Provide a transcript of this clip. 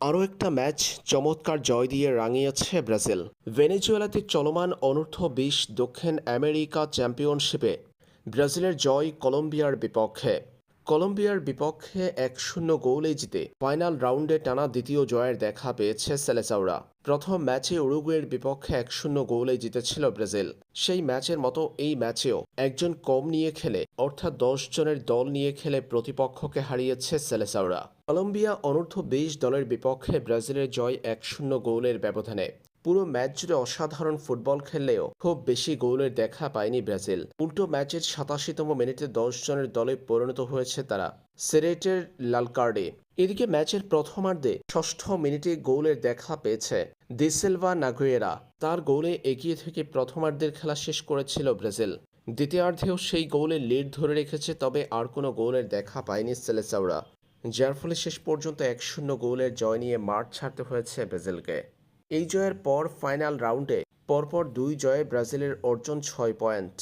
আরও একটা ম্যাচ চমৎকার জয় দিয়ে রাঙিয়েছে ব্রাজিল। ভেনেজুয়েলাতে চলমান অনূর্ধ্ব বিশ দক্ষিণ আমেরিকা চ্যাম্পিয়নশিপে ব্রাজিলের জয় কলম্বিয়ার বিপক্ষে। কলম্বিয়ার বিপক্ষে এক শূন্য গোলে জিতে ফাইনাল রাউন্ডে টানা দ্বিতীয় জয়ের দেখা পেয়েছে সেলেসাওরা প্রথম ম্যাচে উরুগুয়ের বিপক্ষে এক শূন্য গোলে জিতেছিল ব্রাজিল। সেই ম্যাচের মতো এই ম্যাচেও একজন কম নিয়ে খেলে, অর্থাৎ দশ জনের দল নিয়ে খেলে প্রতিপক্ষকে হারিয়েছে সেলেসাওরা কলম্বিয়া অনূর্ধ্ব বিশ দলের বিপক্ষে ব্রাজিলের জয় এক শূন্য গোলের ব্যবধানে। পুরো ম্যাচ জুড়ে অসাধারণ ফুটবল খেললেও খুব বেশি গোলের দেখা পায়নি ব্রাজিল। উল্টো ম্যাচের সাতাশিতম মিনিটে দশ জনের দলে পরিণত হয়েছে তারা, সেরেটের লাল কার্ডে এদিকে ম্যাচের প্রথমার্ধে ষষ্ঠ মিনিটে গোলের দেখা পেয়েছে দিসেলভা নাগুয়েরা। তার গোলে এগিয়ে থেকে প্রথমার্ধের খেলা শেষ করেছিল ব্রাজিল। দ্বিতীয়ার্ধেও সেই গোলে লিড ধরে রেখেছে, তবে আর কোনো গোলের দেখা পায়নি সেলেসাওরা যার ফলে শেষ পর্যন্ত এক শূন্য গোলের জয় নিয়ে মাঠ ছাড়তে হয়েছে ব্রাজিলকে। এই জয়ের পর ফাইনাল রাউন্ডে পরপর দুই জয়ে ব্রাজিলের অর্জন ছয় পয়েন্ট।